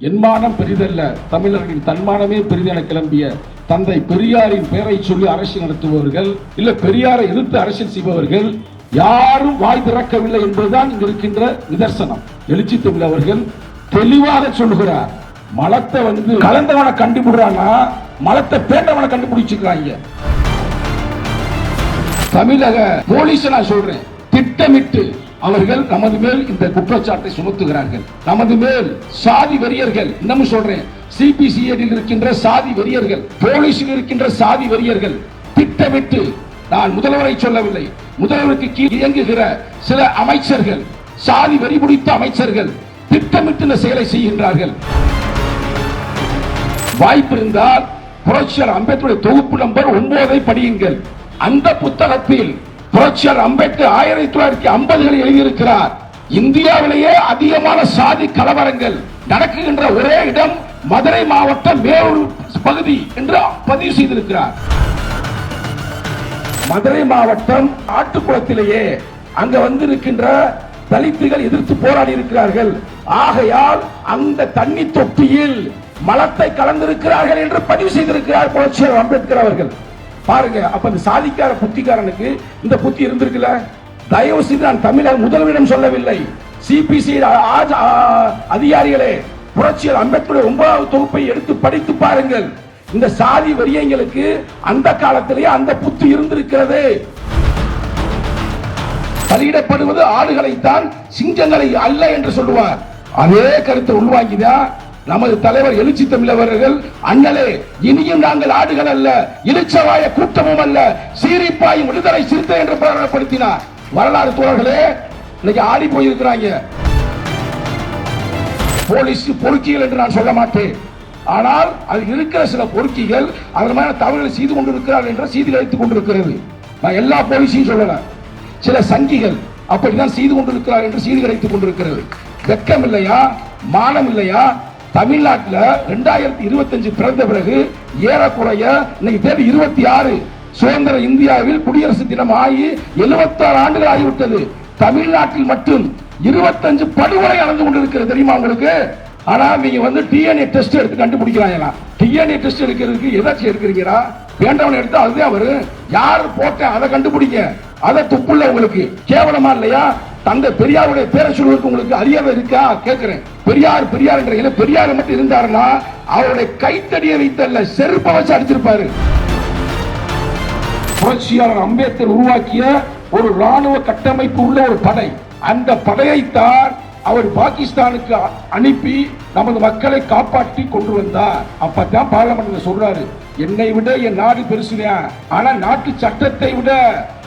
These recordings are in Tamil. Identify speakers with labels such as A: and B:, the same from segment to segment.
A: என்மானம் பெரிதல்ல தமிழர்களின் தன்மானமே பெரிதென கிளம்பிய தந்தை பெரியாரின் பெயரை சொல்லி அரசியல் நடத்துபவர்கள் இல்ல பெரியாரை எதிர்த்து அரசியல் செய்பவர்கள் யாரும் வாய் திறக்கவில்லை என்பதுதான் இங்கு இருக்கின்ற நிதர்சனம். எழுச்சி தமிழ் அவர்கள் தெளிவாக சொல்லுகிறார் மலத்தை வந்து கலந்தவனை கண்டுபிடுறானா மலத்தை பேண்டவனை கண்டுபிடிச்சிருக்காங்க. தமிழக போலீஸ் நான் சொல்றேன் திட்டமிட்டு அவர்கள் நமது மேல் இந்த குற்றச்சாட்டை சுமத்துகிறார்கள். நமது மேல் சாதி வெறியர்கள் இன்னமும் சொல்றேன் சிபிசிஐடியில் இருக்கின்ற சாதி வெறியர்கள் போலீஸில் இருக்கின்ற சாதி வெறியர்கள் திட்டமிட்டு நான் முதல்வரை சொல்லவில்லை முதல்வருக்கு கீழ் இயங்குகிற சில அமைச்சர்கள் சாதி வெறி பிடித்த அமைச்சர்கள் திட்டமிட்டு இந்த செயலை செய்கின்றார்கள். வாய்ப்பு இருந்தால் புரட்சியாளர் அம்பேத்கருடைய தொகுப்பு நம்பர் ஒன்பதை படியுங்கள். அந்த புத்தகத்தில் புரட்சியர் அம்பேத்கர் ஆயிரத்தி தொள்ளாயிரத்தி ஐம்பதுகளில் எழுதியிருக்கிறார் இந்தியாவிலேயே அதிகமான சாதி கலவரங்கள் நடக்குகின்ற ஒரே இடம் மதுரை மாவட்டம் மேலூர் பகுதி என்று பதிவு செய்திருக்கிறார். மதுரை மாவட்டம் ஆட்டுக்குளத்திலேயே அங்க வந்திருக்கின்ற தலித்துகள் எதிர்த்து போராடி இருக்கிறார்கள். ஆகையால் அந்த தண்ணி தொட்டியில் மலத்தை கலந்திருக்கிறார்கள் என்று பதிவு செய்திருக்கிறார் புரட்சியர் அம்பேத்கர் அவர்கள். பாருங்க அப்ப இந்த சாதிக்கார புத்திக்காரனுக்கு இந்த புத்தி இருந்திருக்குல்ல? தயவு செய்து நான் தமிழக முதல்வரிடம் சொல்லவில்லை. சிபிசி அதிகாரிகளே புரட்சியர் அம்பேத்கர் ஒன்பதாவது தொகுப்பை எடுத்து படித்து பாருங்கள். இந்த சாதி வரியங்களுக்கு அந்த காலத்திலேயே அந்த புத்தி இருந்திருக்கிறது. பலியிடப்படுவது ஆடுகளைத்தான் சிங்கங்களை அல்ல என்று சொல்லுவார். அதே கருத்தை உள்வாங்கிதான் நமது தலைவர் எழுச்சி தமிழவர்கள் அண்ணலே இனியும் நாங்கள் ஆடுகள் அல்ல இளிச்சவாய கூட்டமும் அல்ல சீரிப்பாயும் விடுதலை சிறுத்தை என்று பிரகடனப்படுத்தினார். வரலாறு தோழர்களே இன்னைக்கு ஆடி போயிருக்கிறாங்க. போலீஸ் பொறுக்கிகள் என்று நான் சொல்ல மாட்டேன். ஆனால் அதில் இருக்கிற சில பொறுக்கிகள் அதன் மேல தவறுகளை செய்து கொண்டிருக்கிறார்கள் என்ற செய்தி அளித்துக் கொண்டிருக்கிறது. நான் எல்லா போலீஸையும் சொல்லல சில சங்கிகள் அப்படிதான் செய்து கொண்டிருக்கிறார் என்று செய்தி கிடைத்துக் கொண்டிருக்கிறது. வெக்கம் இல்லையா மானம் இல்லையா தமிழ்நாட்டில் ரெண்டாயிரத்தி இருபத்தஞ்சு பிறந்த பிறகு ஏறக்குறைய இன்னைக்கு தேதி இருபத்தி ஆறு. சுதந்திர இந்தியாவில் குடியரசு தினம் ஆகி 76 ஆண்டுகள் ஆகிவிட்டது. தமிழ்நாட்டில் மட்டும் இருபத்தஞ்சு படுகொலை நடந்து கொண்டிருக்கிறது தெரியுமா உங்களுக்கு? ஆனா நீங்க வந்து டிஎன்ஏ டெஸ்ட் எடுத்து கண்டுபிடிக்கிறாங்களா டிஎன்ஏ டெஸ்ட் எடுக்கிறதுக்கு ஏதாச்சும் எடுக்கிறீங்களா வேண்டவன் எடுத்து அதுதான் வரும் யார் போட்ட அதை கண்டுபிடிங்க. அதை துப்புள்ள உங்களுக்கு. கேவலமா இல்லையா? தந்தை பெரியாருடைய பேரை சொல்வதற்கு உங்களுக்கு அறியாத இருக்கா? கேட்கிறேன். பெரியார் பெரியார் என்ற பெரியார் மட்டும் இருந்தாருன்னா அவருடைய கைத்தடியை வைத்தல்ல செருப்ப வச்சு அடிச்சிருப்பாரு. புரட்சியாளர் அம்பேத்கர் உருவாக்கிய ஒரு ராணுவ கட்டமைப்பு உள்ள ஒரு படை. அந்த படையைத்தான் அவர் பாகிஸ்தானுக்கு அனுப்பி நமது மக்களை காப்பாற்றி கொண்டு வந்தார். அப்பதான் பார்லமெண்ட்ல சொல்றாரு என்னை விட என் நாடு பெருசுதான் ஆனா நாட்டு சட்டத்தை விட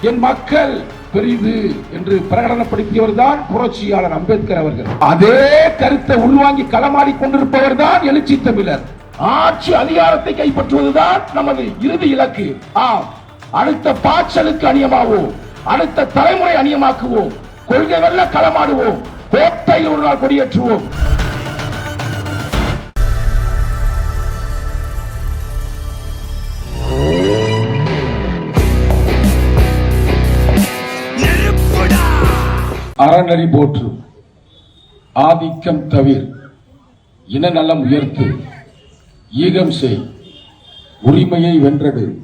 A: என் மக்கள் பெரிது என்று பிரகடனப்படுத்தியவர் தான் புரட்சியாளர் அம்பேத்கர் அவர்கள். அதே கருத்தை உள்வாங்கி களமாடி கொண்டிருப்பவர் தான் எழுச்சி தமிழர். ஆட்சி அதிகாரத்தை கைப்பற்றுவதுதான் நமது இறுதி இலக்கு. ஆம் அடுத்த பாய்ச்சலுக்கு அணியமாவோம் அடுத்த தலைமுறை அணியமாக்குவோம் கொள்கை வெல்ல களமாடுவோம் கோட்டையில் ஒரு நாள் கொடியேற்றுவோம். அறநெறி போற்று. ஆதிக்கம் தவிர். இனநலம் உயர்த்து. ஈகம் செய். உரிமையை வென்றடு.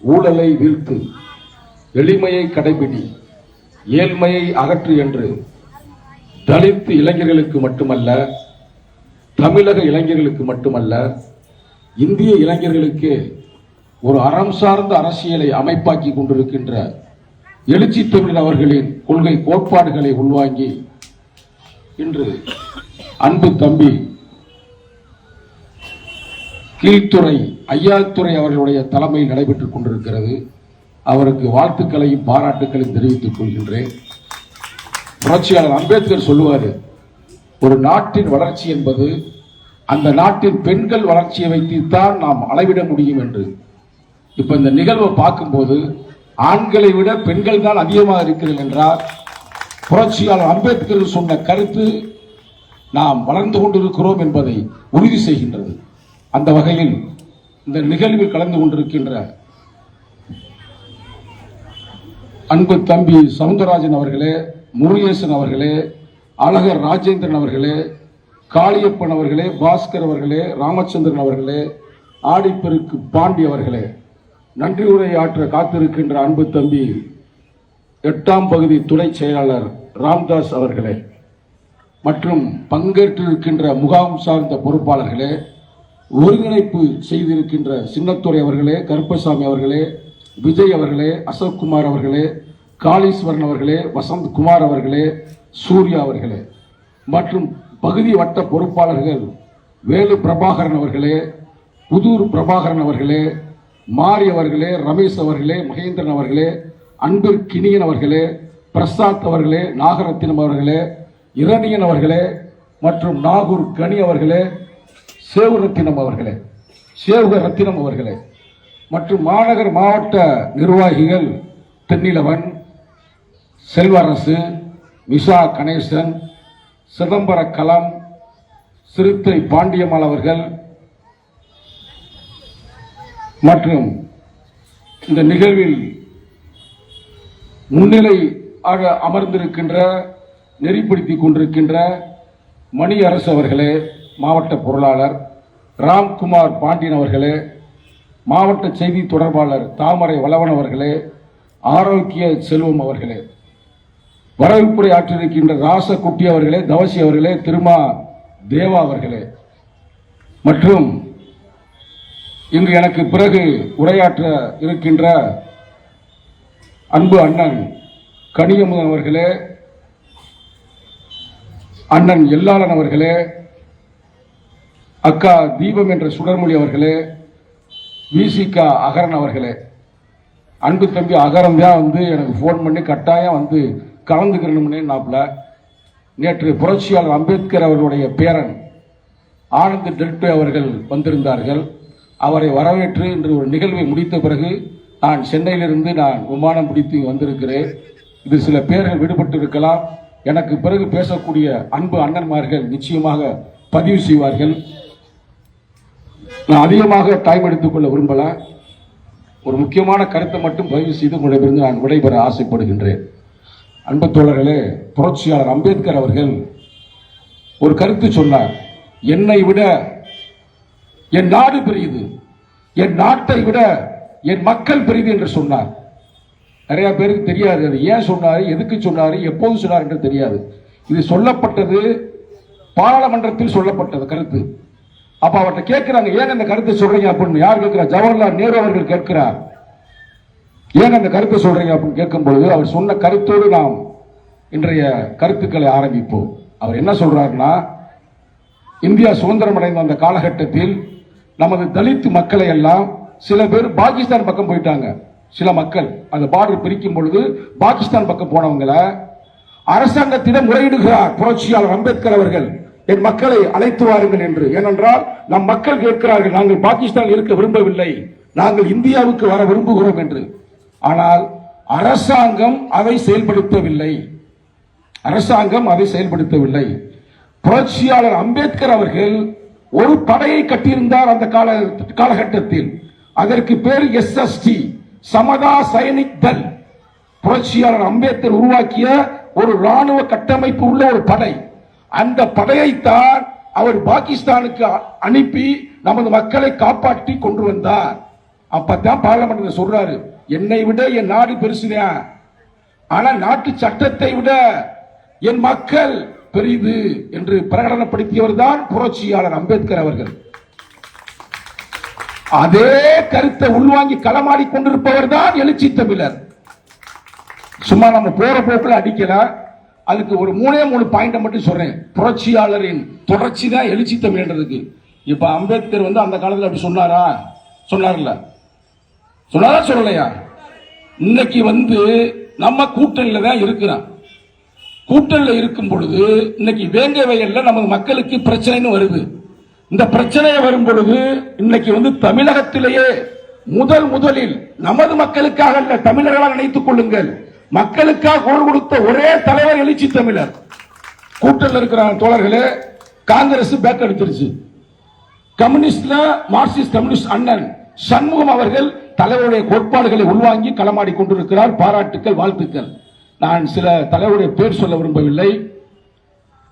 A: ஊழலை வீழ்த்து. எளிமையை கடைபிடி. ஏழ்மையை அகற்று என்று. தலித்து இளைஞர்களுக்கு மட்டுமல்ல தமிழக இளைஞர்களுக்கு மட்டுமல்ல இந்திய இளைஞர்களுக்கு ஒரு அறம் சார்ந்த அரசியலை அமைப்பாக்கி கொண்டிருக்கின்ற எழுச்சி தமிழர் அவர்களின் கொள்கை கோட்பாடுகளை உள்வாங்கி இன்று அன்பு தம்பி கீழ்த்துறை ஐயாத்துறை அவர்களுடைய தலைமையில் நடைபெற்றுக் கொண்டிருக்கிறது. அவருக்கு வாழ்த்துக்களையும் பாராட்டுக்களையும் தெரிவித்துக் கொள்கின்றேன். புரட்சியாளர் அம்பேத்கர் சொல்லுவார் ஒரு நாட்டின் வளர்ச்சி என்பது அந்த நாட்டின் பெண்கள் வளர்ச்சியை வைத்துத்தான் நாம் அளவிட முடியும் என்று. இப்ப இந்த நிகழ்வை பார்க்கும்போது ஆண்களை விட பெண்கள் தான் அதிகமாக இருக்கிறது என்றால் புரட்சியாளர் அம்பேத்கர் சொன்ன கருத்து நாம் வளர்ந்து கொண்டிருக்கிறோம் என்பதை உறுதி செய்கின்றது. அந்த வகையில் இந்த நிகழ்வில் கலந்து கொண்டிருக்கின்ற அன்பு தம்பி சவுந்தரராஜன் அவர்களே முருகேசன் அவர்களே அழகர் ராஜேந்திரன் அவர்களே
B: காளியப்பன் அவர்களே பாஸ்கர் அவர்களே ராமச்சந்திரன் அவர்களே ஆடிப்பெருக்கு பாண்டி அவர்களே நன்றி உரையாற்ற காத்திருக்கின்ற அன்பு தம்பி எட்டாம் பகுதி துணை செயலாளர் ராம்தாஸ் அவர்களே மற்றும் பங்கேற்றிருக்கின்ற முகாம் சார்ந்த பொறுப்பாளர்களே ஒருங்கிணைப்பு செய்திருக்கின்ற சின்னத்துறை அவர்களே கருப்பசாமி அவர்களே விஜய் அவர்களே அசோக்குமார் அவர்களே காளீஸ்வரன் அவர்களே வசந்த் குமார் அவர்களே சூர்யா அவர்களே மற்றும் பகுதி வட்ட பொறுப்பாளர்கள் வேலு பிரபாகரன் அவர்களே புதூர் பிரபாகரன் அவர்களே மாரி அவர்களே ரமேஷ் அவர்களே மகேந்திரன் அவர்களே அன்பிற் கிணியன் அவர்களே பிரசாத் அவர்களே நாகரத்தினம் அவர்களே இரணியன் அவர்களே மற்றும் நாகூர் கனி அவர்களே சேவரத்தினம் அவர்களே சேவுக ரத்தினம் அவர்களே மற்றும் மாநகர் மாவட்ட நிர்வாகிகள் தென்னிலவன் செல்வரசு விஷா கணேசன் சிதம்பர கலாம் சிறுத்தை பாண்டியம்மாள் அவர்கள் மற்றும் இந்த நிகழ்வில் முன்னிலை ஆக அமர்ந்திருக்கின்ற நெறிப்படுத்திக் கொண்டிருக்கின்ற மணி அரசு அவர்களே மாவட்ட பொருளாளர் ராம்குமார் பாண்டியன் அவர்களே மாவட்ட செய்தி தொடர்பாளர் தாமரை வளவன் அவர்களே ஆரோக்கிய செல்வம் அவர்களே வரவேற்புரை ஆற்றிருக்கின்ற ராசகுட்டி அவர்களே தவசி அவர்களே திருமா தேவா அவர்களே மற்றும் இன்று எனக்கு பிறகு உரையாற்ற இருக்கின்ற அன்பு அண்ணன் கனியமுதன் அவர்களே அண்ணன் எல்லாளன் அவர்களே அக்கா தீபம் என்ற சுடர்மொழி அவர்களே விசிகா அகரன் அவர்களே. அன்பு தம்பி அகரம் தான் வந்து எனக்கு ஃபோன் பண்ணி கட்டாயம் வந்து கலந்துக்கிறணும்னே நாப்பில் நேற்று புரட்சியாளர் அம்பேத்கர் அவர்களுடைய பேரன் ஆனந்த் டெல்டே அவர்கள் வந்திருந்தார்கள். அவரை வரவேற்று இன்று ஒரு நிகழ்வை முடித்த பிறகு நான் சென்னையிலிருந்து நான் விமானம் பிடித்து வந்திருக்கிறேன். இது சில பேர்கள் விடுபட்டு இருக்கலாம் எனக்கு பிறகு பேசக்கூடிய அன்பு அண்ணன்மார்கள் நிச்சயமாக பதிவு செய்வார்கள். நான் அதிகமாக டைம் எடுத்துக்கொள்ள விரும்பல. ஒரு முக்கியமான கருத்தை மட்டும் பதிவு செய்து உங்களிடமிருந்து நான் விடைபெற ஆசைப்படுகின்றேன். அன்பு தோழர்களே புரட்சியாளர் அம்பேத்கர் அவர்கள் ஒரு கருத்து சொன்னார். என்னை விட என் நாடு பெரியது. என் நாட்டை விட என் மக்கள் பெரியது என்று சொன்னார். நிறைய பேருக்கு தெரியாது. அது ஏன் சொன்னார்? எதுக்கு சொன்னார்? எப்போது சொன்னார் என்று தெரியாது. இது சொல்லப்பட்டது பாராளுமன்றத்தில் சொல்லப்பட்டது கருத்து. அப்ப அவர்கிட்ட கேட்கிறாங்க ஏன் அந்த கருத்தை சொல்றீங்க? அப்படின்னு யார் கேட்கிறார்? ஜவஹர்லால் நேரு அவர்கள் கேட்கிறார். ஏன் அந்த கருத்தை சொல்றீங்க? அப்படின்னு கேட்கும்பொழுது அவர் சொன்ன கருத்தோடு நாம் இன்றைய கருத்துக்களை ஆரம்பிப்போம். அவர் என்ன சொல்றாருன்னா இந்தியா சுதந்திரம் அடைந்த அந்த காலகட்டத்தில் நமது தலித் மக்களை எல்லாம் சில பேர் பாகிஸ்தான் பக்கம் போயிட்டாங்க. சில மக்கள் அந்த பார்டர் பிரிக்கும் பொழுது பாகிஸ்தான் பக்கம் போனவங்களை அரசாங்கத்திடம் முறையிடுகிறார் புரட்சியாளர் அம்பேத்கர் அவர்கள். என் மக்களை அழைத்து வாருங்கள் என்று. ஏனென்றால் நம் மக்கள் கேட்கிறார்கள் நாங்கள் பாகிஸ்தான் இருக்க விரும்பவில்லை. நாங்கள் இந்தியாவுக்கு வர விரும்புகிறோம் என்று. ஆனால் அரசாங்கம் அதை செயல்படுத்தவில்லை. அரசாங்கம் அதை செயல்படுத்தவில்லை. புரட்சியாளர் அம்பேத்கர் அவர்கள் ஒரு படையை கட்டியிருந்தார் அந்த கால காலகட்டத்தில். அதற்கு பேர் எஸ்எஸ்டி சமதா சைனிக் தல் புரட்சியாளர் அம்பேத்கர் உருவாக்கிய ஒரு ராணுவ கட்டமைப்பு உள்ள ஒரு படை. அந்த படையைத்தான் அவர் பாகிஸ்தானுக்கு அனுப்பி நமது மக்களை காப்பாற்றி கொண்டு வந்தார். அப்பதான் பார்லமெண்ட் சொல்றாரு என்னை விட என் நாடு பெருசுதான். ஆனா நாட்டு சட்டத்தை விட என் மக்கள் பெரிது என்று பிரகடனப்படுத்தியவர் தான் புரட்சியாளர் அம்பேத்கர் அவர்கள். அதே கருத்தை உள்வாங்கி களமாடி கொண்டிருப்பவர் தான் எழுச்சி தமிழர். சும்மா நம்ம போற போக்குல அடிக்கல. அதுக்கு ஒரு மூணே மூணு பாயிண்டை மட்டும் சொல்றேன். புரட்சியாளரின் தொடர்ச்சி தான் எழுச்சி தமிழ்ன்றதுக்கு. இப்ப அம்பேத்கர் வந்து அந்த காலத்துல அப்படி சொன்னாரா? சொன்னார்ல. சொன்னாரா சொல்லலையா? இன்னைக்கு வந்து நம்ம கூட்டணியில தான் இருக்கிறான். கூட்டணியில இருக்கும் பொழுது இன்னைக்கு வேங்க வயல்ல நமது மக்களுக்கு பிரச்சனைன்னு வருது. இந்த பிரச்சனையை வரும் பொழுது இன்னைக்கு வந்து தமிழகத்திலேயே முதல் முதலில் நமது மக்களுக்காக அல்ல தமிழர்களாக நினைத்துக் கொள்ளுங்கள். மக்களுக்காக குரல் கொடுத்த ஒரே தலைவர் எழுச்சி தமிழர். கூட்டணியில் இருக்கிற தோழர்களே காங்கிரஸ் பேக் எடுத்துருச்சு கம்யூனிஸ்ட்ல மார்க்சிஸ்ட் கம்யூனிஸ்ட் அண்ணன் சண்முகம் அவர்கள் தலைவருடைய கோட்பாடுகளை உள்வாங்கி களமாடி கொண்டிருக்கிறார். பாராட்டுக்கள் வாழ்த்துக்கள். நான் சில தலைவருடைய பேர் சொல்ல விரும்பவில்லை.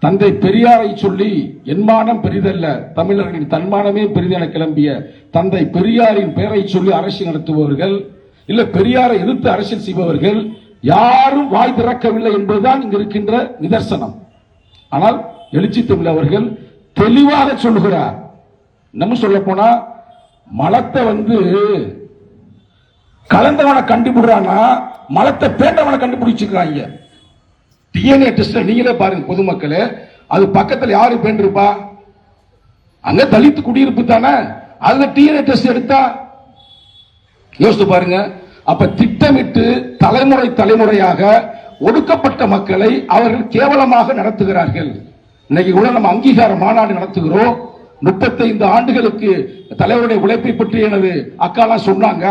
B: தந்தை பெரியாரை சொல்லி என்மானம் பெரிதல்ல. தமிழர்களின் தன்மானமே பெரிதென கிளம்பிய தந்தை பெரியாரின் பெயரை சொல்லி அரசியல் நடத்துபவர்கள் இல்ல பெரியாரை எதிர்த்து அரசியல் செய்பவர்கள் யாரும் வாய் திறக்கவில்லை என்பதுதான் இங்கு இருக்கின்ற நிதர்சனம். ஆனால் எழுச்சி தமிழ் அவர்கள் தெளிவாக சொல்லுகிறார். நம்ம சொல்ல போனா மலத்தை வந்து கலந்தவனை கண்டுபிடுறான்னா மலத்தை பேண்டவனை கண்டுபிடிச்சிருக்காங்க டிஎன்ஏ டெஸ்ட் நீங்களே பாருங்க பொதுமக்களே. அது பக்கத்தில் யாரு பேண்டிருப்பா? அங்க தலித்து குடியிருப்பு தானே? அதுல டிஎன்ஏ டெஸ்ட் எடுத்தா? யோசித்து பாருங்க. அப்ப திட்டமிட்டு தலைமுறை தலைமுறையாக ஒடுக்கப்பட்ட மக்களை அவர்கள் கேவலமாக நடத்துகிறார்கள். இன்னைக்கு கூட நம்ம அங்கீகார மாநாடு நடத்துகிறோம். முப்பத்தைந்து ஆண்டுகளுக்கு தலைவருடைய உழைப்பை பற்றி எனது அக்காலாம் சொன்னாங்க.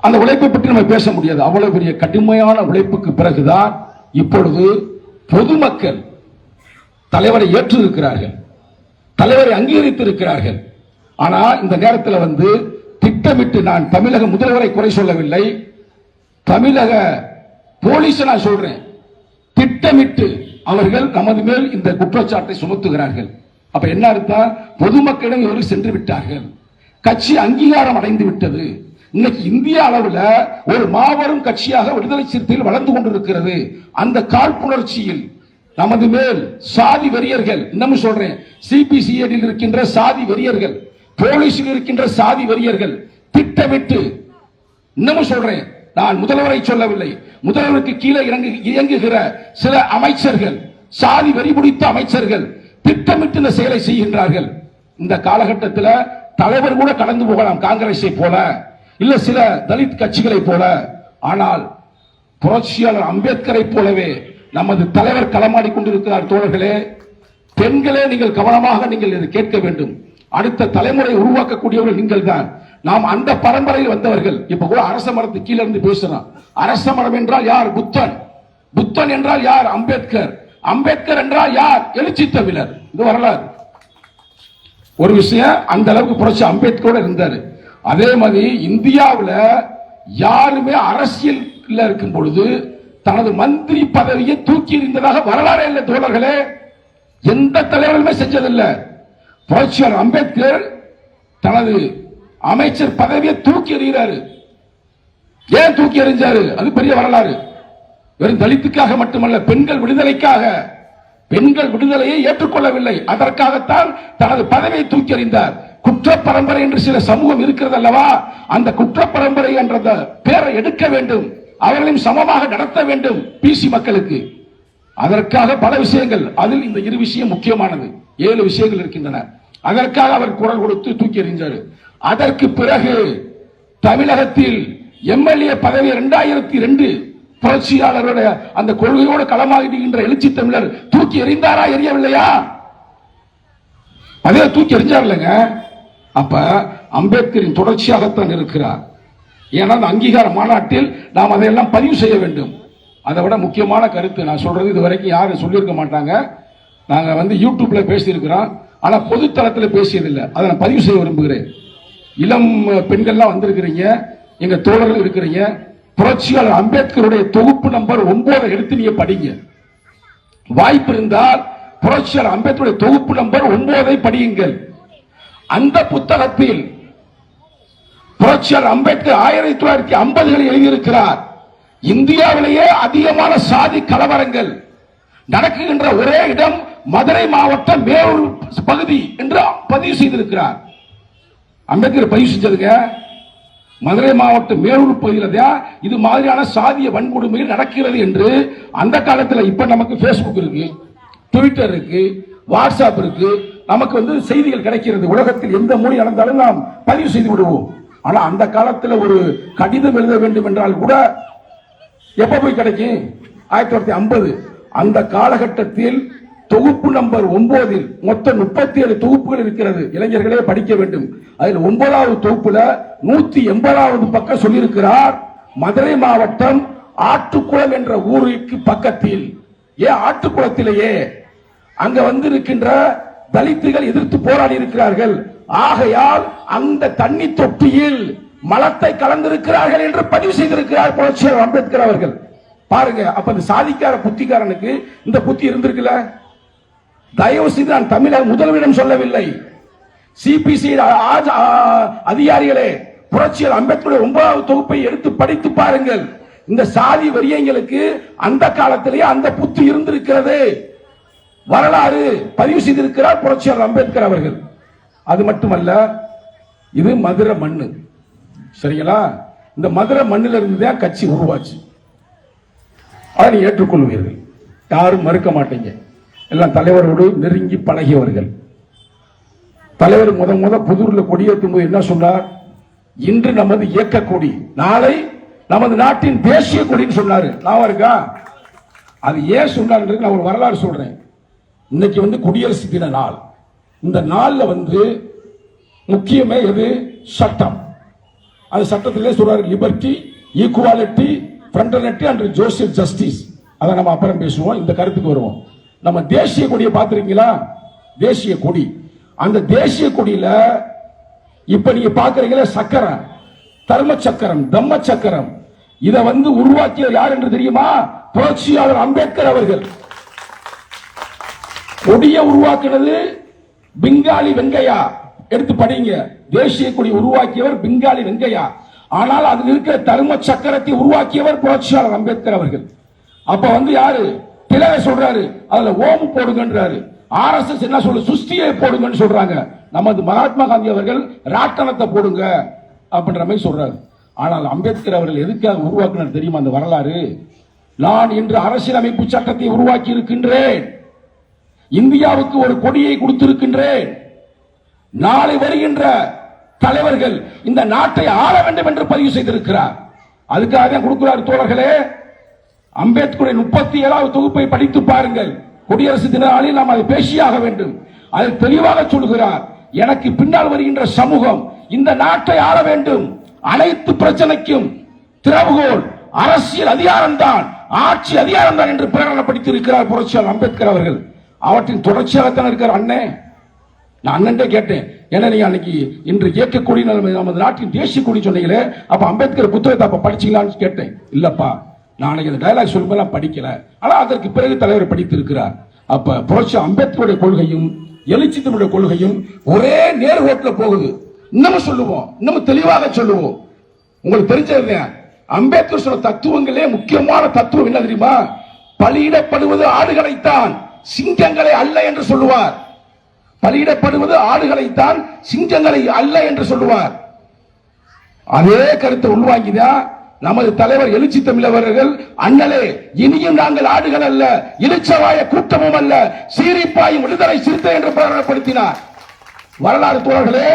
B: அந்த உழைப்பை பற்றி நம்ம பேச முடியாது. அவ்வளவு பெரிய கடுமையான உழைப்புக்கு பிறகுதான் இப்பொழுது பொதுமக்கள் தலைவரை ஏற்றிருக்கிறார்கள். தலைவரை அங்கீகரித்து இருக்கிறார்கள் ஆனால் இந்த நேரத்தில் வந்து திட்டமிட்டு நான் தமிழக முதல்வரை குறை சொல்லவில்லை. தமிழக போலீஸ் நான் சொல்றேன். திட்டமிட்டு அவர்கள் நமது மேல் இந்த குற்றச்சாட்டை சுமத்துகிறார்கள். அப்ப என்ன அர்த்தம்? பொதுமக்களிடம் இவர்கள் சென்று விட்டார்கள். கட்சி அங்கீகாரம் அடைந்து விட்டது. இன்னைக்கு இந்திய அளவில் ஒரு மாபெரும் கட்சியாக விடுதலை சிறுத்தைகள் வளர்ந்து கொண்டிருக்கிறது. அந்த காழ்ப்புணர்ச்சியில் நமது மேல் சாதி வெறியர்கள் இன்னமும் சொல்றேன் சிபிசிஐடியில் இருக்கின்ற சாதி வெறியர்கள் போலீஸில் இருக்கின்ற சாதி வெறியர்கள் திட்டமிட்டு இன்னமும் சொல்றேன் நான் முதல்வரை சொல்லவில்லை முதல்வருக்கு கீழே இறங்கு இயங்குகிற சில அமைச்சர்கள் சாதி வெறி பிடித்த அமைச்சர்கள் திட்டமிட்டு இந்த செயலை செய்கின்றார்கள். இந்த காலகட்டத்தில் தலைவர் கூட கடந்து போகலாம் காங்கிரஸை போல. இல்ல சில தலித் கட்சிகளை போல ஆனால் புரட்சியாளர் அம்பேத்கரை போலவே நமது தலைவர் களமாடி கொண்டிருக்கிறார் தோழர்களே பெண்களே நீங்கள் கவனமாக நீங்கள் இதை கேட்க வேண்டும். அடுத்த தலைமுறை உருவாக்கக்கூடியவர்கள் நீங்கள் தான் நாம் அந்த பரம்பரையில் வந்தவர்கள். இப்ப கூட அரச மரத்து கீழே இருந்து பேசுறோம் அரச மரம் என்றால் யார்? புத்தன். புத்தன் என்றால் யார்? அம்பேத்கர். அம்பேத்கர் என்றால் யார்? எழுச்சி தமிழர் இது வரலாறு. ஒரு விஷயம் அந்த அளவுக்கு புரட்சி அம்பேத்கரோட இருந்தாரு. அதே மாதிரி இந்தியாவில் யாருமே அரசியல் இருக்கும் பொழுது தனது மந்திரி பதவியை தூக்கி இருந்ததாக வரலாறே இல்லை தோழர்களே. எந்த தலைவருமே செஞ்சதில்லை. புரட்சியாளர் அம்பேத்கர் தனது அமைச்சர் பதவியை தூக்கி எறிகிறாரு. ஏன் தூக்கி எறிஞ்சாரு? அது பெரிய வரலாறு. வெறும் தலித்துக்காக மட்டுமல்ல பெண்கள் விடுதலைக்காக. பெண்கள் விடுதலையை ஏற்றுக்கொள்ளவில்லை. அதற்காகத்தான் தனது பதவியை தூக்கி எறிந்தார். குற்ற பரம்பரை என்று சில சமூகம் இருக்கிறது அல்லவா அந்த குற்ற பரம்பரை என்ற பேரை எடுக்க வேண்டும். அவர்களையும் சமமாக நடத்த வேண்டும் பிசி மக்களுக்கு. அதற்காக பல விஷயங்கள் அதில் இந்த இரு விஷயம் முக்கியமானது. ஏழு விஷயங்கள் இருக்கின்றன. அதற்காக அவர் குரல் கொடுத்து தூக்கி எறிஞ்சார். அதற்கு பிறகு தமிழகத்தில் எம்எல்ஏ பதவி இரண்டாயிரத்தி ரெண்டு புரட்சியாளருடைய அந்த கொள்கையோடு களமாகிடுகின்ற எழுச்சி தமிழர் தூக்கி எறிந்தாரா எரியவில்லையா? அதே தூக்கி எறிஞ்சார் இல்லைங்க அப்ப அம்பேத்கரின் தொடர்ச்சியாகத்தான் இருக்கிறார். ஏன்னா அந்த அங்கீகார மாநாட்டில் நாம் அதையெல்லாம் பதிவு செய்ய வேண்டும். அதை விட முக்கியமான கருத்து நான் சொல்றது இது வரைக்கும் யாரும் சொல்லியிருக்க மாட்டாங்க. நாங்கள் வந்து யூடியூப்ல பேசியிருக்கிறோம். ஆனால் பொதுத்தளத்தில் பேசியதில்லை. அதை நான் பதிவு செய்ய விரும்புகிறேன். இளம் பெண்கள்லாம் வந்திருக்கிறீங்க. எங்க தோழர்கள் இருக்கிறீங்க. புரட்சியாளர் அம்பேத்கருடைய தொகுப்பு நம்பர் ஒன்பதை எடுத்து நீங்க படிங்க. வாய்ப்பு இருந்தால் புரட்சியாளர் அம்பேத்கருடைய தொகுப்பு நம்பர் ஒன்பதை படியுங்கள். அந்த புத்தகத்தில் புரட்சியாளர் அம்பேத்கர் ஆயிரத்தி தொள்ளாயிரத்தி ஐம்பதுகளில் எழுதியிருக்கிறார் இந்தியாவிலேயே அதிகமான சாதி கலவரங்கள் நடக்குகின்ற ஒரே இடம் மதுரை மாவட்டம் மேலூர் பகுதி என்று பதிவு செய்திருக்கிறார். அம்பேத்கர் பதிவு செஞ்சதுங்க மதுரை மாவட்டம் மேலூர் பகுதியில் தான் இது மாதிரியான சாதிய வன்கொடுமைகள் நடக்கிறது என்று அந்த காலத்தில் இப்ப நமக்கு பேஸ்புக் இருக்கு ட்விட்டர் இருக்கு வாட்ஸ்அப் இருக்கு நமக்கு வந்து செய்திகள் கிடைக்கிறது. உலகத்தில் எந்த மொழி நடந்தாலும் நாம் பதிவு செய்து விடுவோம். ஆனா அந்த காலத்தில் ஒரு கடிதம் எழுத வேண்டும் என்றால் கூட எப்ப போய் கிடைக்கும்? ஆயிரத்தி தொள்ளாயிரத்தி ஐம்பது. அந்த காலகட்டத்தில் தொகுப்பு நம்பர் ஒன்பதில் மொத்தம் முப்பத்தி ஏழு தொகுப்புகள் இருக்கிறது. இளைஞர்களே படிக்க வேண்டும். அதில் ஒன்பதாவது தொகுப்புல நூத்தி எண்பதாவது பக்கம் சொல்லியிருக்கிறார் மதுரை மாவட்டம் ஆட்டுக்குளம் என்ற ஊருக்கு பக்கத்தில். ஏன் ஆட்டுக்குளத்திலேயே? அங்க வந்து இருக்கின்ற தலித்துகள் எதிர்த்து போராடி இருக்கிறார்கள். ஆகையால் அந்த தண்ணி தொட்டியில் மலத்தை கலந்திருக்கிறார்கள் என்று பதிவு செய்திருக்கிறார் புரட்சியர் அம்பேத்கர் அவர்கள்.
A: பாருங்க அப்ப இந்த சாதிக்கார புத்திக்காரனுக்கு இந்த புத்தி இருந்திருக்குல்ல தயவு செய்து நான் தமிழக முதல்வரிடம் சொல்லவில்லை. சிபிசி அதிகாரிகளே புரட்சியர் அம்பேத்கருடைய ஒன்பதாவது தொகுப்பை எடுத்து படித்து பாருங்கள். இந்த சாதி வரியங்களுக்கு அந்த காலத்திலேயே அந்த புத்தி இருந்திருக்கிறது. வரலாறு பதிவு செய்திருக்கிறார் புரட்சியாளர் அம்பேத்கர் அவர்கள். அது மட்டுமல்ல இது மதுரை மண்ணு. சரிங்களா? இந்த மதுரை மண்ணில் இருந்து தான் கட்சி உருவாச்சு. அதை நீ ஏற்றுக்கொள்வீர்கள். யாரும் மறுக்க மாட்டீங்க. எல்லாம் தலைவரோடு நெருங்கி பழகியவர்கள். தலைவர் முத முத புதூரில் கொடியேற்றும் போது என்ன சொன்னார்? இன்று நமது இயக்க கொடி நாளை நமது நாட்டின் தேசிய கொடின்னு சொன்னாரு. நான் இருக்கா? அது ஏன் சொன்னார் நான் ஒரு வரலாறு சொல்றேன். இன்னைக்கு வந்து குடியரசு தின நாள். இந்த நாளில் வந்து முக்கியமே எது? சட்டம். அந்த சட்டத்திலே சொல்றாரு liberty equality fraternity and social justice அதை நம்ம அப்புறம் பேசுவோம் இந்த கருத்துக்கு வருவோம். நம்ம தேசிய கொடியை பார்த்துருக்கீங்களா? தேசிய கொடி. அந்த தேசிய கொடியில இப்ப நீங்க பாக்குறீங்களா சக்கரம். தர்ம சக்கரம் தம்ம சக்கரம். இதை வந்து உருவாக்கியவர் யார் என்று தெரியுமா? புரட்சியாளர் அம்பேத்கர் அவர்கள். கொடியை உருவாக்குனது பெங்காலி வெங்கையா. எடுத்து படிங்க. தேசிய கொடி உருவாக்கியவர் பெங்காலி வெங்கையா. ஆனால் அதில் இருக்கிற தர்ம சக்கரத்தை உருவாக்கியவர் புரட்சியாளர் அம்பேத்கர் அவர்கள். அப்ப வந்து யாரு? திலக சொல்றாரு. அதுல ஓம் போடுங்கன்றாரு. ஆர்எஸ்எஸ் என்ன சொல்லு சுஸ்தியை போடுங்கன்னு சொல்றாங்க. நமது மகாத்மா காந்தி அவர்கள் ராட்டனத்தை போடுங்க அப்படின்ற மாதிரி சொல்றாரு. ஆனால் அம்பேத்கர் அவர்கள் எதுக்காக உருவாக்குனர் தெரியுமா? அந்த வரலாறு. நான் இன்று அரசியலமைப்பு சட்டத்தை உருவாக்கி இருக்கின்றேன் இந்தியாவுக்கு ஒரு கொடியை கொடுத்திருக்கின்றேன். நாளை வருகின்ற தலைவர்கள் இந்த நாட்டை ஆள வேண்டும் என்று பதிவு செய்திருக்கிறார். அதுக்காக கொடுக்கிறார் தோழர்களே அம்பேத்கரின் முப்பத்தி ஏழாவது தொகுப்பை படித்து பாருங்கள். குடியரசு தின நாளில் நாம் அதை பேசியாக வேண்டும். அதில் தெளிவாக சொல்கிறார் எனக்கு பின்னால் வருகின்ற சமூகம் இந்த நாட்டை ஆள வேண்டும். அனைத்து பிரச்சனைக்கும் திறவுகோல் அரசியல் அதிகாரம்தான் ஆட்சி அதிகாரம் தான் என்று பிரகடனப்படுத்தி இருக்கிறார் புரட்சியாளர் அம்பேத்கர் அவர்கள். அவற்றின் தொடர்ச்சியாகத்தான் இருக்கிறார் அண்ணே. நான் அண்ணன்டே கேட்டேன் ஏன்னா நீங்க அன்னைக்கு இன்று இயக்கக்கூடிய நம்ம நமது நாட்டின் தேசிய கொடி சொன்னீங்களே அப்ப அம்பேத்கர் புத்தகத்தை அப்ப படிச்சீங்களான்னு கேட்டேன். இல்லப்பா நான் அன்னைக்கு அந்த டயலாக் சொல்லும்போது நான் படிக்கல. ஆனா அதற்கு பிறகு தலைவர் படித்து இருக்கிறார் அப்ப புரட்சி அம்பேத்கருடைய கொள்கையும் எழுச்சித்தனுடைய கொள்கையும் ஒரே நேர்கோட்டில் போகுது. இன்னமும் சொல்லுவோம் இன்னமும் தெளிவாக சொல்லுவோம். உங்களுக்கு தெரிஞ்சது அம்பேத்கர் சொன்ன தத்துவங்களே முக்கியமான தத்துவம் என்ன தெரியுமா? பலியிடப்படுவது ஆடுகளைத்தான். சிங்கங்களை அல்ல என்று சொல்லுவார். பலியிடப்படுவது ஆடுகளைத்தான் சிங்கங்களை அல்ல என்று சொல்லுவார். அதே கருத்தை உள்வாங்கிதான் நமது தலைவர் எழுச்சி தமிழவர்கள் அண்ணலே இனியும் நாங்கள் ஆடுகள் அல்ல இளிச்சவாய கூட்டமும் அல்ல சீரிப்பாயும் விடுதலை சிறுத்தை என்று பிரகடனப்படுத்தினார். வரலாறு தோழர்களே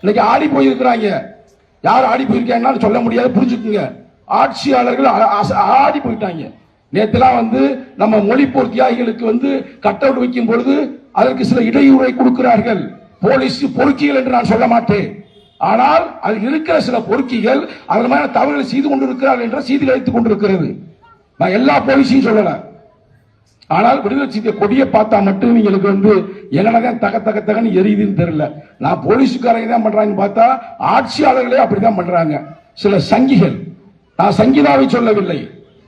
A: இன்னைக்கு ஆடி போயிருக்கிறாங்க. யார் ஆடி போயிருக்காங்கன்னு சொல்ல முடியாது புரிஞ்சுக்குங்க. ஆட்சியாளர்கள் ஆடி போயிட்டாங்க. நேற்றுலாம் வந்து நம்ம மொழிப்போர் தியாகிகளுக்கு வந்து கட் அவுட் வைக்கும் பொழுது அதற்கு சில இடையூறை கொடுக்கிறார்கள். போலீஸ் பொறுக்கிகள் என்று நான் சொல்ல மாட்டேன். ஆனால் அது இருக்கிற சில பொறுக்கிகள் அதன் மாதிரி தவறுகளை செய்து கொண்டிருக்கிறார்கள் என்ற செய்தி அளித்துக் கொண்டிருக்கிறது. நான் எல்லா போலீஸையும் சொல்லல. ஆனால் விடுதலை சித்த கொடியை பார்த்தா மட்டும் எங்களுக்கு வந்து என்னதான் தக தக தகன்னு எரியுதுன்னு தெரியல. நான் போலீஸுக்காரங்க தான் பண்றாங்கன்னு பார்த்தா ஆட்சியாளர்களே அப்படிதான் பண்றாங்க. சில சங்கிகள். நான் சங்கீதாவை சொல்லவில்லை.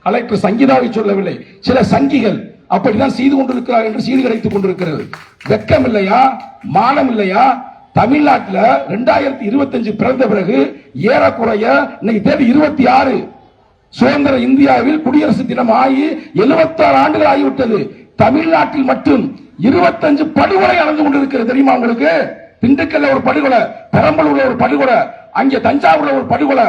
A: கலெக்டர் சங்கீதாவை சொல்லவில்லை. சில சங்கிகள் அப்படிதான் செய்து கொண்டிருக்கிறார் என்று செய்தி கிடைத்துக் கொண்டிருக்கிறது. வெக்கம் இல்லையா மானம் இல்லையா தமிழ்நாட்டில் ரெண்டாயிரத்தி இருபத்தஞ்சு பிறந்த பிறகு ஏறக்குறைய இன்னைக்கு தேதி இருபத்தி ஆறு. சுதந்திர இந்தியாவில் குடியரசு தினம் ஆகி 76 ஆண்டுகள் ஆகிவிட்டது. தமிழ்நாட்டில் மட்டும் 25 படுகொலை நடந்து கொண்டிருக்கிறது தெரியுமா உங்களுக்கு? திண்டுக்கல்ல ஒரு படுகொலை பெரம்பலூர்ல ஒரு படுகொலை அங்கே தஞ்சாவூர்ல ஒரு படுகொலை.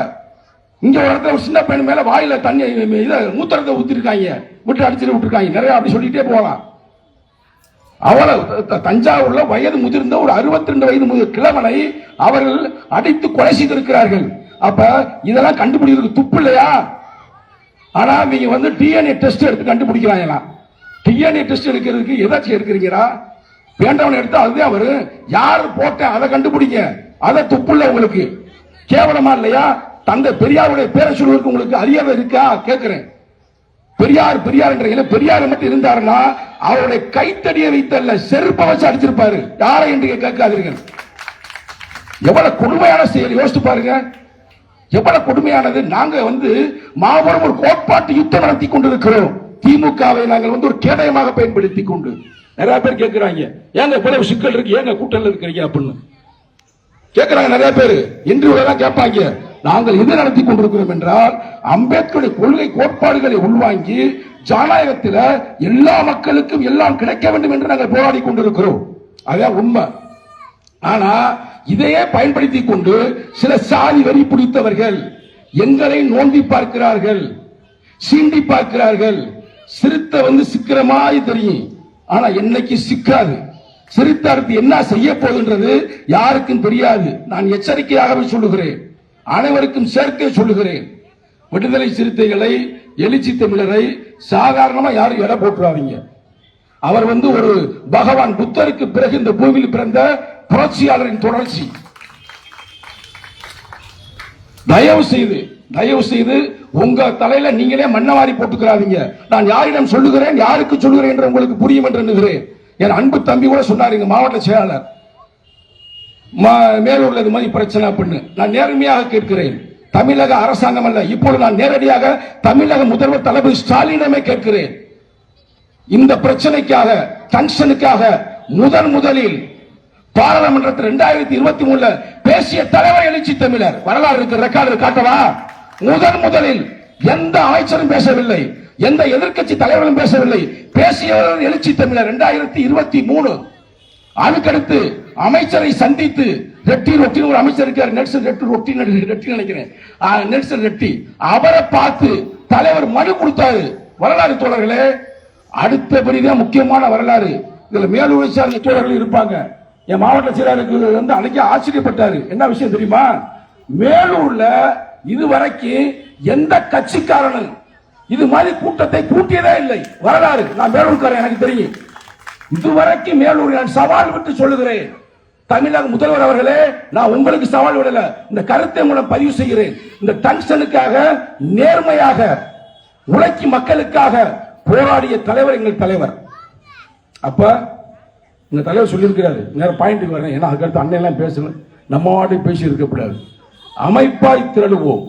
A: இந்த ஒரு இடத்துல ஒரு சின்ன பையன் மேல வாயில தண்ணி இதை மூத்திரத்தை ஊத்திருக்காங்க. விட்டு அடிச்சுட்டு விட்டுருக்காங்க. நிறைய அப்படி சொல்லிட்டே போகலாம். அவ்வளவு த- தஞ்சாவூர்ல வயது முதிர்ந்த ஒரு 62 வயது முதிர் கிழவனை அவர்கள் அடித்து கொலை செய்திருக்கிறார்கள். அப்ப இதெல்லாம் கண்டுபிடிக்கிறதுக்கு துப்பு இல்லையா? ஆனா நீங்க வந்து டிஎன்ஏ டெஸ்ட் எடுத்து கண்டுபிடிக்கிறாங்களா டிஎன்ஏ டெஸ்ட் எடுக்கிறதுக்கு எதாச்சும் எடுக்கிறீங்களா வேண்டவன் எடுத்து அதுதான் அவரு யார் போட்ட அதை கண்டுபிடிங்க. அதை துப்புள்ள உங்களுக்கு. கேவலமா இல்லையா? தந்தை பெரியாருடைய பேரை சொல்வதற்கு உங்களுக்கு அறியாத இருக்கா? கேட்கிறேன். பெரியார் பெரியார் என்ற பெரியார் மட்டும் இருந்தாருன்னா அவருடைய கைத்தடியை வைத்தல்ல செருப்பை வச்சு அடிச்சிருப்பாரு. யாரை என்று கேட்காதீர்கள். எவ்வளவு கொடுமையான செயல் யோசித்து பாருங்க. எவ்வளவு கொடுமையானது. நாங்க வந்து மாபெரும் ஒரு கோட்பாட்டு யுத்தம் நடத்தி கொண்டிருக்கிறோம். திமுகவை நாங்கள் வந்து ஒரு கேடயமாக பயன்படுத்தி கொண்டு. நிறைய பேர் கேட்கிறாங்க. ஏங்க இவ்வளவு சிக்கல் இருக்கு? ஏங்க கூட்டல் இருக்கிறீங்க அப்படின்னு. கேட்கிறாங்க நிறைய பேர். இன்று கேட்பாங்க. நாங்கள் எது நடத்தி கொண்டிருக்கிறோம் என்றால் அம்பேத்கருடைய கொள்கை கோட்பாடுகளை உள்வாங்கி ஜனநாயகத்தில் எல்லா மக்களுக்கும் எல்லாம் கிடைக்க வேண்டும் என்று நாங்கள் போராடி கொண்டிருக்கிறோம். அதான் உண்மை. ஆனா இதையே பயன்படுத்தி கொண்டு சில சாதி வரி பிடித்தவர்கள் எங்களை நோண்டி பார்க்கிறார்கள் சீண்டி பார்க்கிறார்கள். சிறுத்தை வந்து சிக்கிற மாதிரி தெரியும். ஆனா என்னைக்கு சிக்காது. சிறுத்தை அடுத்து என்ன செய்ய போகுதுன்றது யாருக்கும் தெரியாது. நான் எச்சரிக்கையாகவே சொல்லுகிறேன். அனைவருக்கும் சேர்க்க சொல்லுகிறேன். விடுதலை சிறுத்தைகளை எழுச்சி தமிழரை சாதாரணமா யாரும் எடை போட்டுறாதீங்க. அவர் வந்து ஒரு பகவான் புத்தருக்கு பிறகு இந்த பூமியில் பிறந்த புரட்சியாளரின் தொடர்ச்சி. தயவு செய்து தயவு செய்து உங்க தலையில நீங்களே மண்ணவாரி போட்டுக்கிறாதீங்க. நான் யாரிடம் சொல்லுகிறேன் யாருக்கு சொல்லுகிறேன் என்று உங்களுக்கு புரியும் என்று என் அன்பு தம்பி கூட சொன்னார் எங்க மாவட்ட செயலாளர். வேலூர்ல இது மாதிரி பிரச்சனை அப்படின்னு. நான் நேர்மையாக கேட்கிறேன். தமிழக அரசாங்கம் அல்ல. இப்பொழுது நான் நேரடியாக தமிழக முதல்வர் தளபதி ஸ்டாலினமே கேட்கிறேன். இந்த பிரச்சனைக்காக டங்ஷனுக்காக முதன் முதலில் பாராளுமன்றத்தில் இரண்டாயிரத்தி இருபத்தி மூணுல பேசிய தலைவர் எழுச்சி தமிழர். வரலாறு இருக்கு ரெக்கார்டு காட்டவா? முதன் முதலில் எந்த அமைச்சரும் பேசவில்லை. எந்த எதிர்க்கட்சி தலைவரும் பேசவில்லை. பேசியவர் எழுச்சி தமிழர். இரண்டாயிரத்தி இருபத்தி மூணு அதுக்கடுத்து அமைச்சரை சந்தித்து ரெட்டி ரொட்டி ஒரு அமைச்சர் இருக்கார். நெல்சன் ரெட்டி ரொட்டி ரெட்டி நினைக்கிறேன். ஆ, நெல்சன் ரெட்டி. அவரை பார்த்து தலைவர் மனு கொடுத்தாரு. வரலாறு தோழர்களே அடுத்தபடிதான் முக்கியமான வரலாறு. இதுல மேலூரை சார்ந்த தோழர்கள் இருப்பாங்க. என் மாவட்ட செயலாளருக்கு வந்து அன்னைக்கு ஆச்சரியப்பட்டாரு. என்ன விஷயம் தெரியுமா? மேலூர்ல இதுவரைக்கும் எந்த கட்சிக்காரனும் இது மாதிரி கூட்டத்தை கூட்டியதே இல்லை. வரலாறு. நான் மேலூர்காரன் எனக்கு தெரியும். இதுவரைக்கும் மேலூர் நான் சவால் விட்டு சொல்லுகிறேன். தமிழக முதல்வர் அவர்களே நான் உங்களுக்கு சவால் விடல. இந்த கருத்தை மூலம் பதிவு செய்கிறேன். இந்த டங்ஷனுக்காக நேர்மையாக உழைக்கும் மக்களுக்காக போராடிய தலைவர் எங்கள் தலைவர். அப்ப இந்த தலைவர் சொல்லியிருக்கிறாரு. நேரம் பாயிண்ட்டுக்கு வரேன். ஏன்னா அதுக்கடுத்து அண்ணன் எல்லாம் பேசணும் நம்ம வாட்டி பேசி இருக்கக்கூடாது. அமைப்பாய் திரளுவோம்.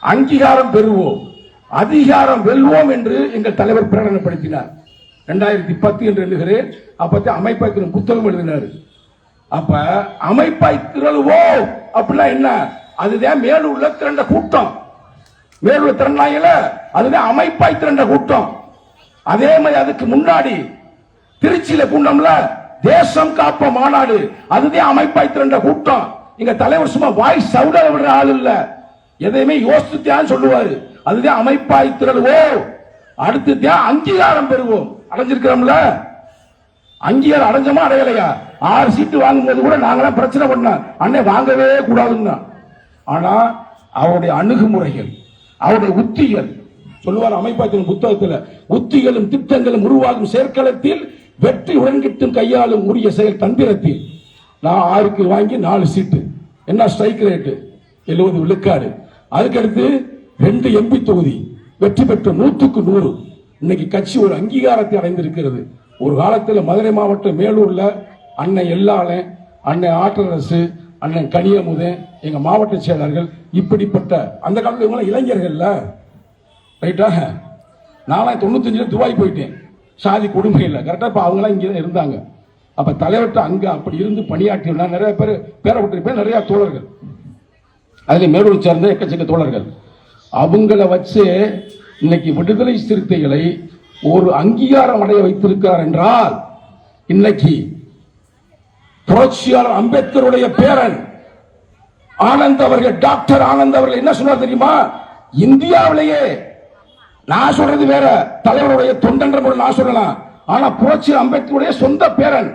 A: அங்கீகாரம் பெறுவோம். அதிகாரம் வெல்வோம் என்று எங்கள் தலைவர் பிரகடனப்படுத்தினார். ரெண்டாயிரத்தி பத்து என்று எழுதுகிறேன். அப்பத்தி அமைப்பாய் திரு புத்தகம் எழுதினாரு. அப்ப அமைப்பாய் திரளுவோம் அப்படின்னா என்ன? அதுதான் மேலூர்ல திரண்ட கூட்டம். மேலூர் திரண்டாங்கல்ல அதுதான் அமைப்பாய் திரண்ட கூட்டம். அதே மாதிரி அதுக்கு முன்னாடி திருச்சியில கூண்டம்ல தேசம் காப்ப மாநாடு. அதுதான் அமைப்பாய் திரண்ட கூட்டம். எங்க தலைவர் சும்மா வாய் சவுட விடுற ஆள் இல்ல. எதையுமே யோசித்தான் சொல்லுவாரு. அதுதான் அமைப்பாய் திரளுவோம் அடுத்து அங்கீகாரம் பெறுவோம். அடைஞ்சிருக்கிறோம்ல? அங்கீகாரம் அடைஞ்சமா அடையலையா? ஆறு சீட்டு வாங்கும்போது கூட நாங்களாம் பிரச்சனை பண்ணோம். அண்ணே வாங்கவே கூடாதுன்னா. ஆனா அவருடைய அணுகுமுறைகள் அவருடைய உத்திகள் சொல்லுவார் அமைப்பாத்தின் புத்தகத்தில் உத்திகளும் திட்டங்களும் உருவாகும் செயற்களத்தில் வெற்றி உடன்கிட்டும் கையாளும் உரிய செயல் தந்திரத்தில். நான் ஆறுக்கு வாங்கி நாலு சீட்டு. என்ன ஸ்ட்ரைக் ரேட்டு? எழுபது விழுக்காடு. அதுக்கடுத்து ரெண்டு எம்பி தொகுதி. வெற்றி பெற்ற நூற்றுக்கு நூறு. இன்னைக்கு கட்சி ஒரு அங்கீகாரத்தை அடைந்திருக்கிறது. ஒரு காலத்தில் மதுரை மாவட்டம் மேலூர்ல அண்ணன் எல்லாளன் அண்ணன் ஆற்றரசு அண்ணன் கனியமுதன் எங்க மாவட்ட செயலாளர்கள் இப்படிப்பட்ட அந்த காலத்தில் இவங்க இளைஞர்கள்ல. ரைட்டா? நானும் தொண்ணூத்தஞ்சுல துபாய் போயிட்டேன். சாதி கொடுமை இல்லை. கரெக்டாக இப்போ அவங்களாம் இங்கே தான் இருந்தாங்க. அப்போ தலைவர்கிட்ட அங்கே அப்படி இருந்து பணியாற்றினா நிறைய பேர் பேரப்பட்டிருப்பேன் விட்டுருப்பேன் நிறைய தோழர்கள். அதுல மேலூர் சேர்ந்த எக்கச்சக்க தோழர்கள். அவங்கள வச்சு இன்னைக்கு விடுதலை சிறுத்தைகளை ஒரு அங்கீகாரம் அடைய வைத்திருக்கிறார் என்றால் இன்னைக்கு புரட்சியாளர் அம்பேத்கருடைய பேரன் ஆனந்த் அவர்கள் டாக்டர் ஆனந்த் அவர்கள் என்ன சொன்னார் தெரியுமா? இந்தியாவிலேயே நான் சொல்றது வேற தலைவருடைய தொண்டன்ற நான் சொல்லலாம். ஆனா புரட்சி அம்பேத்கருடைய சொந்த பேரன்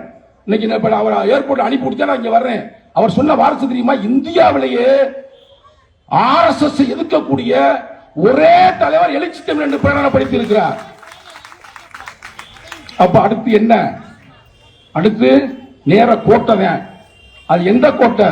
A: இன்னைக்கு அவர் ஏர்போர்ட் அனுப்பி கொடுத்தா நான் இங்க வர்றேன். அவர் சொன்ன வார்த்தை தெரியுமா? இந்தியாவிலேயே ஆர்எஸ்எஸ் எதிர்க்கக்கூடிய ஒரே தலைவர் எழுச்சி தமிழ் என்று பிரகடனப்படுத்தி இருக்கிறார் அப்ப அடுத்து என்ன? அடுத்து நேர கோட்டை அது எந்த கோட்டை?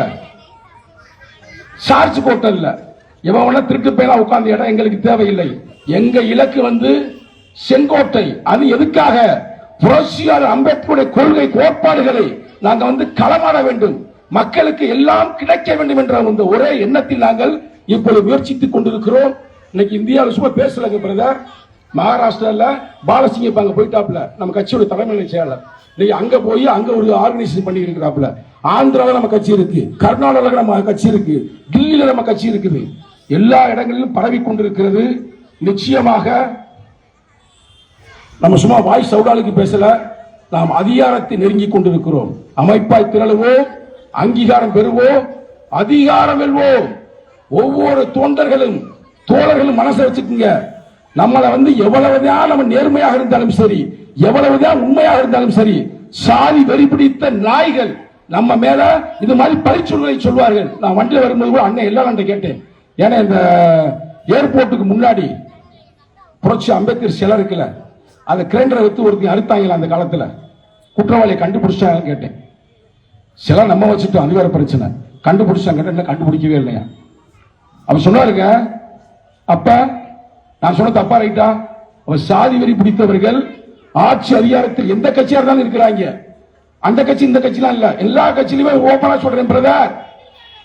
A: சார்ஜ் கோட்டை இல்ல. இவன் திருட்டு பேரா உட்கார்ந்த இடம் எங்களுக்கு தேவையில்லை. எங்க இலக்கு வந்து செங்கோட்டை. அது எதுக்காக? புரட்சியாளர் அம்பேத்கருடைய கொள்கை கோட்பாடுகளை நாங்கள் வந்து களமாட வேண்டும். மக்களுக்கு எல்லாம் கிடைக்க வேண்டும் என்ற அந்த ஒரே எண்ணத்தில் நாங்கள் இப்பொழுது முயற்சித்துக் கொண்டிருக்கிறோம். இன்னைக்கு இந்தியாவில் சும்மா பேசலங்க பிரதர் மகாராஷ்டிரால பாலசிங்க இப்ப அங்க போயிட்டாப்ல நம்ம கட்சியோட தலைமை செயலர். இன்னைக்கு அங்க போய் அங்க ஒரு ஆர்கனைசேஷன் பண்ணியிருக்கிறாப்ல ஆந்திராவில் நம்ம கட்சி இருக்கு. கர்நாடகாவில் நம்ம கட்சி இருக்கு. டில்லியில நம்ம கட்சி இருக்குது. எல்லா இடங்களிலும் பரவி கொண்டிருக்கிறது நிச்சயமாக நம்ம சும்மா வாய் சவுடாலுக்கு பேசல. நாம் அதிகாரத்தை நெருங்கி கொண்டிருக்கிறோம். அமைப்பாய் திரளுவோம். அங்கீகாரம் பெறுவோம் அதிகாரம் வெல்வோம். ஒவ்வொரு தொண்டர்களும் தோழர்களும் மனசை வச்சுக்கோங்க. நம்மளை வந்து எவ்வளவுதான் நம்ம நேர்மையாக இருந்தாலும் சரி எவ்வளவுதான் உண்மையாக இருந்தாலும் சரி சாதி வெறி பிடித்த நாய்கள் நம்ம மேல இது மாதிரி பரிச்சுடலை சொல்வார்கள். நான் வண்டியில் வரும்போது கூட அண்ணன் எல்லாரும் கேட்டேன். ஏன்னா இந்த ஏர்போர்ட்டுக்கு முன்னாடி புரட்சி அம்பேத்கர் சிலை இருக்குல்ல அந்த கிரைண்டரை வைத்து ஒருத்தி அறுத்தாங்களா அந்த காலத்தில். குற்றவாளியை கண்டுபிடிச்சாங்கன்னு கேட்டேன். சிலை நம்ம வச்சுட்டோம் அது வேற பிரச்சனை. கண்டுபிடிச்சாங்க கேட்டேன், இன்னும் கண்டுபிடிக்கவே இல்லையா? அவன் சொன்னாருங்க அப்ப நான் சொன்ன தப்பா ரைட்டா? அவர் சாதி வெறி பிடித்தவர்கள் ஆட்சி அதிகாரத்தில் எந்த கட்சியா இருந்தாலும் இருக்கிறாங்க. அந்த கட்சி இந்த கட்சிலாம் இல்ல. எல்லா கட்சியிலுமே ஓபனா சொல்றேன் பிரதர்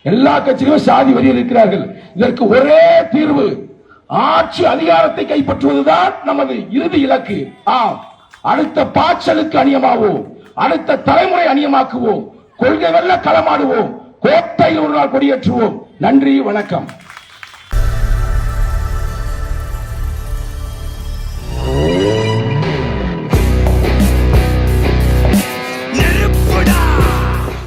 A: எல்லா கட்சியிலுமே சாதி வரியில் இருக்கிறார்கள். இதற்கு ஒரே தீர்வு ஆட்சி அதிகாரத்தை கைப்பற்றுவதுதான் நமது இறுதி இலக்கு. ஆம். அடுத்த பாச்சலுக்கு அணியமாவோம். அடுத்த தலைமுறை அணியமாக்குவோம். கொள்கை வெல்ல களமாடுவோம். கோட்டையில் ஒரு நாள் கொடியேற்றுவோம். நன்றி வணக்கம்.